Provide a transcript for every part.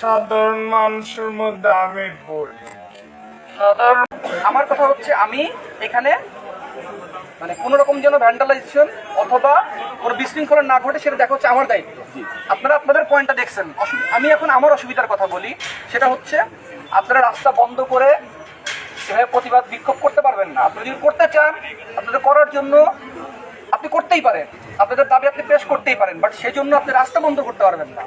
সাধারণ মানুষের মধ্যে আমি পড়ি সাধারণ আমার কথা হচ্ছে আমি এখানে মানে কোন রকম যেন ভ্যান্ডালাইজেশন অথবা কোনো বিশৃঙ্খলা না ঘটে সেটা দেখা হচ্ছে আমার দায়িত্ব। আপনারা আপনাদের পয়েন্টটা দেখছেন। আমি এখন আমার অসুবিধার কথা বলি। সেটা হচ্ছে আপনারা রাস্তা বন্ধ করে এভাবে প্রতিবাদ বিক্ষোভ করতে পারবেন না। আপনি যদি করতে চান আপনাদের করার জন্য আপনি করতেই পারেন। আপনাদের দাবি আপনি পেশ করতেই পারেন বাট সেজন্য আপনি রাস্তা বন্ধ করতে পারবেন না।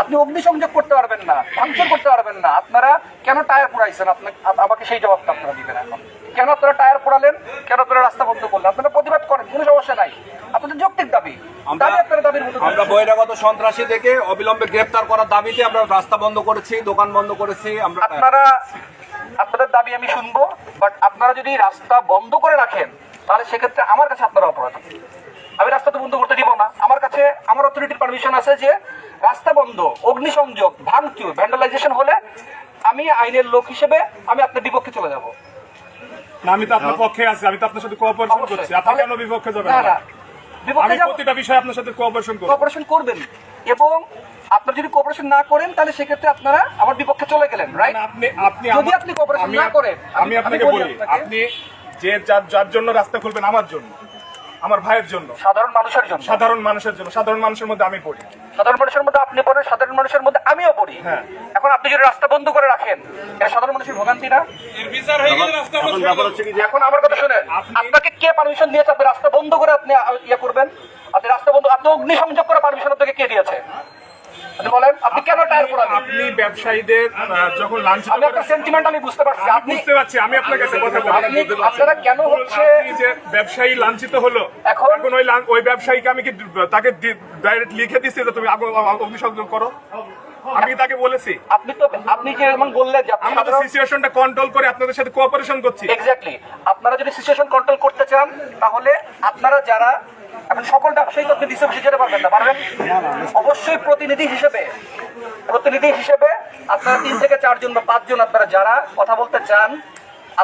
আপনি অগ্নিসংযোগ করতে পারবেন না ফাংশন করতে পারবেন না। আপনারা কেন টায়ার পোড়াইছেন? আপনাকে আমাকে সেই জবাবটা আপনারা দিবেন এখন। কেন আপনারা টায়ার পোড়ালেন? কেন আপনারা রাস্তা বন্ধ করলেন? আপনারা প্রতিবাদ করেন কোনো সমস্যা নাই। আপনাদের যৌক্তিক দাবি। আমরা দাবি আপনারা দাবির মতো আমরা বহিরাগত সন্ত্রাসী থেকে অবিলম্বে গ্রেপ্তার করার দাবিতে আমরা রাস্তা বন্ধ করেছি দোকান বন্ধ করেছি আমরা আপনারা আপনাদের দাবি আমি শুনব বাট আপনারা যদি রাস্তা বন্ধ করে রাখেন তাহলে সেক্ষেত্রে আমার কাছে আপনারা অপরাধ। আমি রাস্তা তো বন্ধ করতে দিব না। আমার কাছে আমার অথরিটির পারমিশন আছে যে রাস্তা বন্ধ অগ্নিসংযোগ ভাঙচুর ভ্যান্ডালাইজেশন হলে আমি আইনের লোক হিসেবে আমি আপনার বিপক্ষে চলে যাব। না আমি তো আপনার পক্ষে আছি আমি তো আপনার সাথে কোঅপারেশন। করছি। আপনি কেন বিপক্ষে যাবেন না না আমি বিপক্ষে যাব প্রতিটা বিষয়ে আপনার সাথে কোঅপারেশন করব। কোঅপারেশন করবেন। এবং আপনারা যদি কোঅপারেশন না করেন তাহলে সেক্ষেত্রে আপনারা আমার বিপক্ষে চলে গেলেন রাইট আপনি আপনি যদি আপনি আমি না করেন, আমি- আপনাকে বলি আপনি যে যার যার জন্য রাস্তা খুলবেন আমার জন্য আমার ভাইয়ের জন্য সাধারণ মানুষের জন্য। সাধারণ মানুষের জন্য সাধারণ মানুষের মধ্যে আমি পড়ি। সাধারণ মানুষের মধ্যে আপনি পড়েন সাধারণ মানুষের মধ্যে আমিও পড়ি। হ্যাঁ। এখন আপনি যদি রাস্তা বন্ধ করে রাখেন এটা সাধারণ মানুষের ভোগান্তি না? এখন আমার কথা শুনেন আপনাকে কে পারমিশন দিয়েছে আপনি রাস্তা বন্ধ করে আপনি ইয়ে করবেন? আপনি রাস্তা বন্ধ আপনি অগ্নিসংযোগ করার পারমিশন আপনাকে কে দিয়েছে? বলেন আপনি কেন টায়ার পোড়ালেন আপনি ব্যবসায়ীদের যখন লাঞ্চ আমি আপনার সেন্টিমেন্ট আমি বুঝতে পারছি। আপনি বুঝতে পারছি আমি আপনার কাছে কথা বলি আপনারা কেন হচ্ছে যে ব্যবসায়ী লাঞ্ছিত হলো এখন- ওই ওই ব্যবসায়ীকে আমি কি তাকে ডাইরেক্ট লিখে দিচ্ছি যে তুমি অগ্নিসংযোগ করো? আমি তাকে বলেছি। আপনি তো আপনি যেমন বললেন যে আমরা তো সিচুয়েশনটা কন্ট্রোল করে আপনাদের সাথে কোঅপারেশন করছি। এক্স্যাক্টলি আপনারা যদি সিচুয়েশন কন্ট্রোল করতে চান তাহলে আপনারা যারা এখন সকল ব্যবসায়ী তো আপনি ডিসে বসে পারবেন না পারবেন? অবশ্যই প্রতিনিধি হিসেবে প্রতিনিধি হিসেবে আপনারা তিন থেকে চারজন বা পাঁচজন আপনারা যারা কথা বলতে চান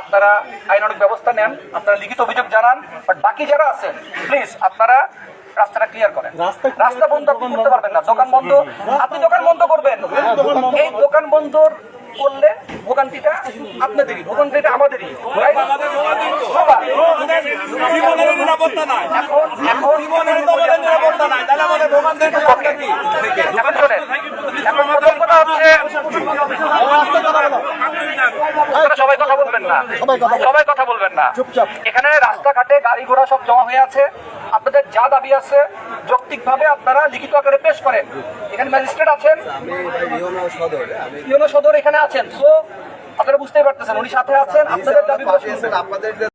আপনারা আইনানুক ব্যবস্থা নেন আপনারা লিখিত অভিযোগ জানান বাট বাকি যারা আছেন প্লিজ আপনারা রাস্তাটা ক্লিয়ার করেন। রাস্তা বন্ধ আপনি করতে পারবেন না। দোকান বন্ধ। আপনি দোকান বন্ধ করবেন। এই দোকান বন্ধ করলে ভোগান্তিটা আপনাদেরই ভোগান্তিটা আমাদেরই। এখন এখন জীবনের তো আমাদের নিরাপত্তা নাই তাহলে আমাদের দোকানদারকে লাভটা কি এখন শোনেন এখন প্রথম কথা হচ্ছে আপনারা সবাই কথা বলবেন না। সবাই কথা বলবেন না। এখানে রাস্তাঘাটে গাড়ি ঘোড়া সব জমা হয়ে আছে। আপনাদের যা দাবি আছে যৌক্তিক ভাবে আপনারা লিখিত আকারে পেশ করেন। এখানে ম্যাজিস্ট্রেট আছেন। ইউনো সদর এখানে আছেন। সো আপনারা বুঝতেই পারতেছেন উনি সাথে আছেন। আপনাদের দাবি আপনাদের